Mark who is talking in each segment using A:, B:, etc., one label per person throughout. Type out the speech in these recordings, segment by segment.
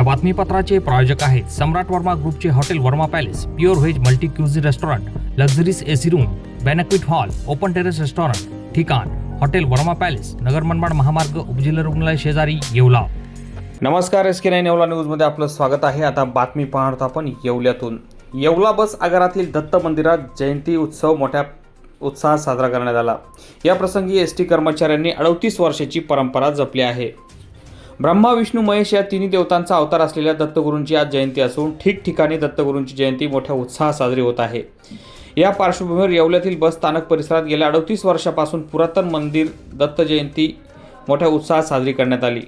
A: या बातमीपत्राचे प्रायोजक आहेत सम्राट वर्मा ग्रुपचे hotel Verma palace pure veg multi cuisine restaurant luxuries AC room banquet hall open terrace restaurant ठिकाण hotel Verma palace Nagar Manmad महामार्ग उपजिल्हा रुग्णालय शेजारी येवला. नमस्कार एस के नाईन येवला न्यूजमध्ये आपलं स्वागत आहे. आता बातमी पाहतो आपण येवल्यातून. येवला बस आगारातील दत्त मंदिरात जयंती उत्सव मोठ्या उत्साहात साजरा करण्यात आला. या प्रसंगी एस टी कर्मचाऱ्यांनी अडतीस वर्षाची परंपरा जपली आहे. ब्रह्मा विष्णू महेश या तिन्ही देवतांचा अवतार असलेल्या दत्तगुरूंची आज जयंती असून ठिकठिकाणी दत्तगुरूंची जयंती मोठ्या उत्साहात साजरी होत आहे. या पार्श्वभूमीवर येवल्यातील बस स्थानक परिसरात गेल्या अडतीस वर्षापासून पुरातन मंदिर दत्त जयंती मोठ्या उत्साहात साजरी करण्यात आली.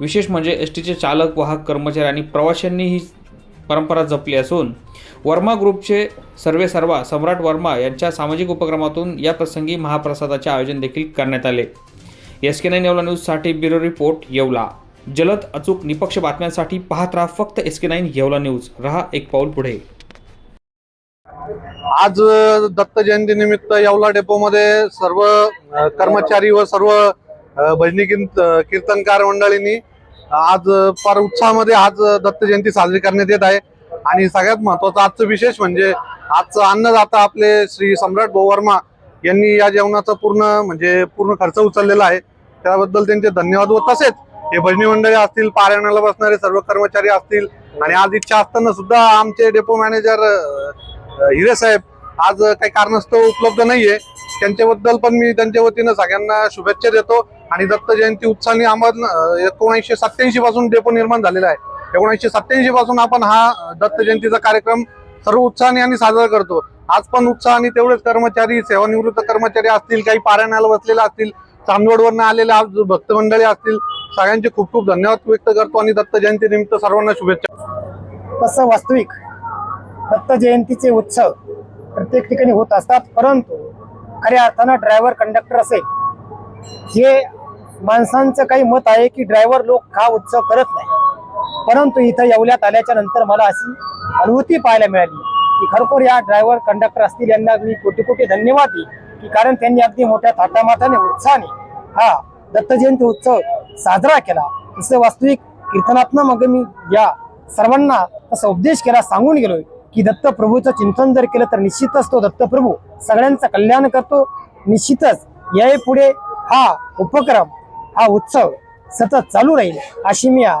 A: विशेष म्हणजे एस टीचे चालक वाहक कर्मचारी आणि प्रवाशांनी ही परंपरा जपली असून वर्मा ग्रुपचे सर्वे सर्वा सम्राट वर्मा यांच्या सामाजिक उपक्रमातून या प्रसंगी महाप्रसादाचे आयोजन देखील करण्यात आले. एस के नाईन येवला न्यूजसाठी ब्युरो रिपोर्ट येवला. जलद अचूक निपक्ष बातम्यांसाठी पाहत राहा फक्त S K nine Yeola news रहा एक पाऊल पुढे.
B: आज दत्त जयंती निमित्त येवला डेपोमध्ये सर्व कर्मचारी व सर्व भजनी कीर्तनकार मंडळींनी आज फार उत्साहामध्ये आज दत्त जयंती साजरी करण्यात येत आहे. आणि सगळ्यात महत्वाचं आजचं विशेष म्हणजे आजचं अन्नदाता आपले श्री सम्राट भाऊ वर्मा यांनी या जेवणाचा पूर्ण म्हणजे पूर्ण खर्च उचललेला आहे. त्याबद्दल त्यांचे धन्यवाद व तसेच हे भजनी मंडळी असतील पारायणाला बसणारे सर्व कर्मचारी असतील आणि आज इच्छा असताना सुद्धा आमचे डेपो मॅनेजर हिरे साहेब आज काही कारणास्तव उपलब्ध नाहीये. त्यांच्याबद्दल पण मी त्यांच्या वतीनं सगळ्यांना शुभेच्छा देतो. आणि दत्त जयंती उत्साहाने आम्हाला एकोणीसशे सत्याऐंशी पासून डेपो निर्माण झालेला आहे. एकोणीसशे सत्याऐंशी पासून आपण हा दत्त जयंतीचा कार्यक्रम सर्व उत्साहाने आणि साजरा करतो. आज पण उत्साहाने तेवढेच कर्मचारी सेवानिवृत्त कर्मचारी असतील काही पारायणाला बसलेले असतील चांदवडवरनं आलेले आज भक्त मंडळी असतील सगळ्यांचे खूप खूप धन्यवाद व्यक्त करतो आणि दत्त जयंती निमित्त सर्वांना शुभेच्छा.
C: तसं वास्तविक दत्त जयंतीचे उत्सव प्रत्येक ठिकाणी होत असतात परंतु खऱ्या अर्थानं ड्रायव्हर कंडक्टर असेल हे माणसांचं काही मत आहे की ड्रायव्हर लोक हा उत्सव करत नाही. परंतु इथं येवल्यात आल्याच्यानंतर मला अशी अनुभूती पाहायला मिळाली की खरोखर या ड्रायव्हर कंडक्टर असतील यांना मी कोटी कोटी धन्यवाद देईन की कारण त्यांनी अगदी मोठ्या थाटामाटाने उत्साहाने हा दत्त जयंती उत्सव साजरा केला. तसं वास्तविक कीर्तनातनं मग मी या सर्वांना तसा उपदेश केला सांगून गेलोय की दत्तप्रभूचं चिंतन जर केलं तर निश्चितच तो दत्तप्रभू सगळ्यांचं कल्याण करतो. निश्चितच याही पुढे हा उपक्रम हा उत्सव सतत चालू राहील अशी मी या